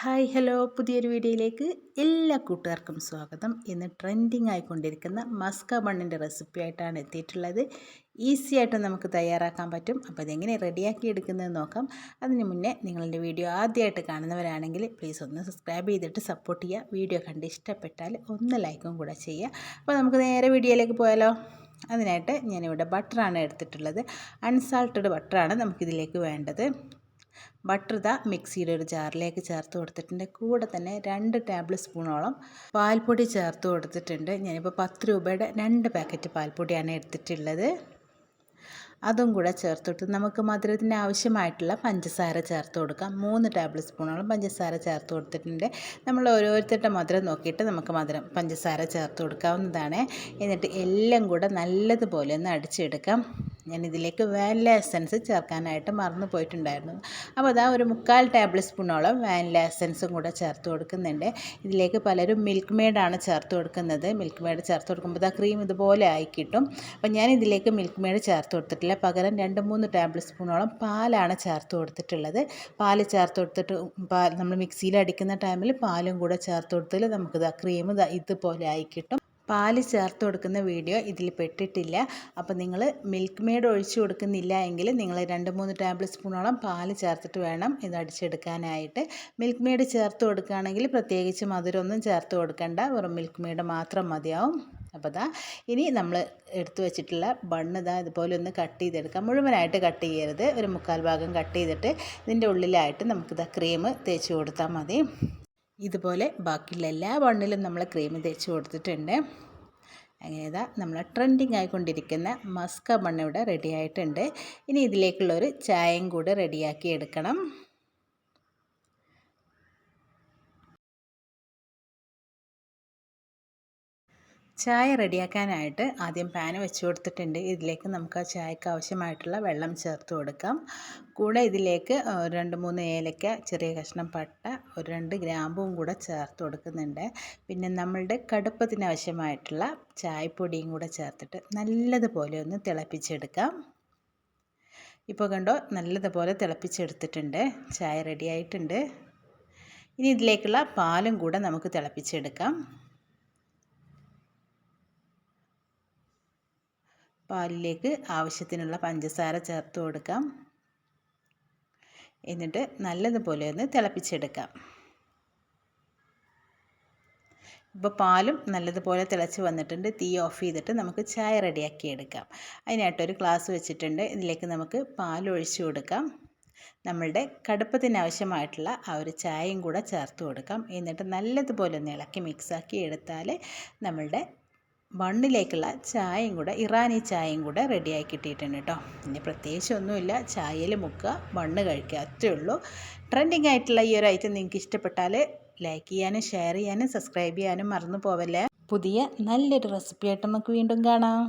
Hi hello. പുതിയൊരു വീഡിയോയിലേക്ക് എല്ലാ കൂട്ടുകാർക്കും സ്വാഗതം. ഇന്ന് ട്രെൻഡിങ് ആയിക്കൊണ്ടിരിക്കുന്ന മസ്ക ബണ്ണിന്റെ റെസിപ്പി ആയിട്ടാണ് എത്തിയിട്ടുള്ളത്. ഈസി ആയിട്ട് നമുക്ക് തയ്യാറാക്കാൻ പറ്റും. അപ്പോൾ അതെങ്ങനെ റെഡിയാക്കി എടുക്കുന്നത് നോക്കാം. അതിന് മുന്നേ നിങ്ങളുടെ വീഡിയോ ആദ്യമായിട്ട് കാണുന്നവരാണെങ്കിൽ പ്ലീസ് ഒന്ന് സബ്സ്ക്രൈബ് ചെയ്തിട്ട് സപ്പോർട്ട് ചെയ്യുക. വീഡിയോ കണ്ട് ഇഷ്ടപ്പെട്ടാൽ ഒന്ന് ലൈക്കും കൂടെ ചെയ്യുക. അപ്പോൾ നമുക്ക് നേരെ വീഡിയോയിലേക്ക് പോയാലോ? അതിനായിട്ട് ഞാനിവിടെ ബട്ടറാണ് എടുത്തിട്ടുള്ളത്. അൺസാൾട്ടഡ് ബട്ടറാണ് നമുക്കിതിലേക്ക് വേണ്ടത്. ബട്ടർ ഇതാ മിക്സിയുടെ ഒരു ജാറിലേക്ക് ചേർത്ത് കൊടുത്തിട്ടുണ്ട്. കൂടെ തന്നെ രണ്ട് ടേബിൾ സ്പൂണോളം പാൽപ്പൊടി ചേർത്ത് കൊടുത്തിട്ടുണ്ട്. ഞാനിപ്പോൾ പത്ത് രൂപയുടെ രണ്ട് പാക്കറ്റ് പാൽപ്പൊടിയാണ് എടുത്തിട്ടുള്ളത്. അതും കൂടെ ചേർത്തിട്ട് നമുക്ക് മധുരത്തിന് ആവശ്യമായിട്ടുള്ള പഞ്ചസാര ചേർത്ത് കൊടുക്കാം. മൂന്ന് ടേബിൾ സ്പൂണോളം പഞ്ചസാര ചേർത്ത് കൊടുത്തിട്ടുണ്ട്. നമ്മൾ ഓരോരുത്തരുടെ മധുരം നോക്കിയിട്ട് നമുക്ക് മധുരം പഞ്ചസാര ചേർത്ത് കൊടുക്കാവുന്നതാണ്. എന്നിട്ട് എല്ലാം കൂടെ നല്ലതുപോലെ ഒന്ന് അടിച്ചെടുക്കാം. ഞാൻ ഇതിലേക്ക് വാനില എസൻസ് ചേർക്കാനായിട്ട് മറന്നു പോയിട്ടുണ്ടായിരുന്നു. അപ്പോൾ അതാ ഒരു മുക്കാൽ ടേബിൾ സ്പൂണോളം വാനില എസൻസും കൂടെ ചേർത്ത് കൊടുക്കുന്നുണ്ട്. ഇതിലേക്ക് പലരും മിൽക്ക് മെയ്ഡാണ് ചേർത്ത് കൊടുക്കുന്നത്. മിൽക്ക് മെയ്ഡ് ചേർത്ത് കൊടുക്കുമ്പോൾ ആ ക്രീം ഇതുപോലെ ആയി കിട്ടും. അപ്പോൾ ഞാൻ ഇതിലേക്ക് മിൽക്ക് മെയ്ഡ് ചേർത്ത് കൊടുത്തിട്ടില്ല. പകരം രണ്ട് മൂന്ന് ടേബിൾ സ്പൂണോളം പാലാണ് ചേർത്ത് കൊടുത്തിട്ടുള്ളത്. പാൽ ചേർത്ത് കൊടുത്തിട്ട് പാൽ നമ്മൾ മിക്സിയിൽ അടിക്കുന്ന ടൈമിൽ പാലും കൂടെ ചേർത്ത് കൊടുത്താൽ നമുക്കിത് ക്രീം ഇതുപോലെ ആയി കിട്ടും. പാൽ ചേർത്ത് കൊടുക്കുന്ന വീഡിയോ ഇതിൽ പെട്ടിട്ടില്ല. അപ്പോൾ നിങ്ങൾ മിൽക്ക് മെയ്ഡ് ഒഴിച്ച് കൊടുക്കുന്നില്ല എങ്കിൽ നിങ്ങൾ രണ്ട് മൂന്ന് ടേബിൾ സ്പൂണോളം പാൽ ചേർത്തിട്ട് വേണം ഇത് അടിച്ചെടുക്കാനായിട്ട്. മിൽക്ക് മെയ്ഡ് ചേർത്ത് കൊടുക്കുകയാണെങ്കിൽ പ്രത്യേകിച്ച് മധുരമൊന്നും ചേർത്ത് കൊടുക്കേണ്ട. വെറും മിൽക്ക് മെയ്ഡ് മാത്രം മതിയാവും. അപ്പോൾ ഇതാ ഇനി നമ്മൾ എടുത്തു വെച്ചിട്ടുള്ള ബണ്ണ് ഇതാ ഇതുപോലെ ഒന്ന് കട്ട് ചെയ്തെടുക്കാം. മുഴുവനായിട്ട് കട്ട് ചെയ്യരുത്. ഒരു മുക്കാൽ ഭാഗം കട്ട് ചെയ്തിട്ട് ഇതിന്റെ ഉള്ളിലായിട്ട് നമുക്കിതാ ക്രീം തേച്ച് കൊടുത്താൽ മതി. ഇതുപോലെ ബാക്കിയുള്ള എല്ലാ ബണ്ണിലും നമ്മൾ ക്രീം തേച്ച് കൊടുത്തിട്ടുണ്ട്. അങ്ങനെ നമ്മൾ ട്രെൻഡിങ് ആയിക്കൊണ്ടിരിക്കുന്ന മസ്ക ബണ്ണ് ഇവിടെ റെഡി ആയിട്ടുണ്ട്. ഇനി ഇതിലേക്കുള്ളൊരു ചായയും കൂടെ റെഡിയാക്കി എടുക്കണം. ചായ റെഡിയാക്കാനായിട്ട് ആദ്യം പാൻ വെച്ച് കൊടുത്തിട്ടുണ്ട്. ഇതിലേക്ക് നമുക്ക് ചായക്ക് ആവശ്യമായിട്ടുള്ള വെള്ളം ചേർത്ത് കൊടുക്കാം. കൂടെ ഇതിലേക്ക് രണ്ട് മൂന്ന് ഏലക്ക ചെറിയ കഷ്ണം പട്ട ഒരു രണ്ട് ഗ്രാമ്പും കൂടെ ചേർത്ത് കൊടുക്കുന്നുണ്ട്. പിന്നെ നമ്മളുടെ കടുപ്പത്തിന് ആവശ്യമായിട്ടുള്ള ചായപ്പൊടിയും കൂടെ ചേർത്തിട്ട് നല്ലതുപോലെ ഒന്ന് തിളപ്പിച്ചെടുക്കാം. ഇപ്പോൾ കണ്ടോ നല്ലതുപോലെ തിളപ്പിച്ചെടുത്തിട്ടുണ്ട്. ചായ റെഡിയായിട്ടുണ്ട്. ഇനി ഇതിലേക്കുള്ള പാലും കൂടെ നമുക്ക് തിളപ്പിച്ചെടുക്കാം. പാലിലേക്ക് ആവശ്യത്തിനുള്ള പഞ്ചസാര ചേർത്ത് കൊടുക്കാം. എന്നിട്ട് നല്ലതുപോലെ ഒന്ന് തിളപ്പിച്ചെടുക്കാം. ഇപ്പോൾ പാലും നല്ലതുപോലെ തിളച്ച് വന്നിട്ടുണ്ട്. തീ ഓഫ് ചെയ്തിട്ട് നമുക്ക് ചായ റെഡിയാക്കി എടുക്കാം. അതിനായിട്ടൊരു ഗ്ലാസ് വെച്ചിട്ടുണ്ട്. ഇതിലേക്ക് നമുക്ക് പാൽ ഒഴിച്ചു കൊടുക്കാം. നമ്മളുടെ കടുപ്പത്തിനാവശ്യമായിട്ടുള്ള ആ ഒരു ചായയും കൂടെ ചേർത്ത് കൊടുക്കാം. എന്നിട്ട് നല്ലതുപോലെ ഒന്ന് ഇളക്കി മിക്സാക്കി എടുത്താൽ നമ്മളുടെ ബണ്ണിലേക്കുള്ള ചായയും കൂടെ ഇറാനി ചായയും കൂടെ റെഡിയാക്കി കിട്ടിയിട്ടുണ്ട് കേട്ടോ. ഇനി പ്രത്യേകിച്ച് ഒന്നുമില്ല ചായയിൽ മുക്കുക ബണ്ണ് കഴിക്കുക അത്രേ ഉള്ളൂ. ട്രെൻഡിങ് ആയിട്ടുള്ള ഈ ഒരു ഐറ്റം നിങ്ങൾക്ക് ഇഷ്ടപ്പെട്ടാൽ ലൈക്ക് ചെയ്യാനും ഷെയർ ചെയ്യാനും സബ്സ്ക്രൈബ് ചെയ്യാനും മറന്നു പോവല്ലേ? പുതിയ നല്ലൊരു റെസിപ്പി ആയിട്ട് നമുക്ക് വീണ്ടും കാണാം.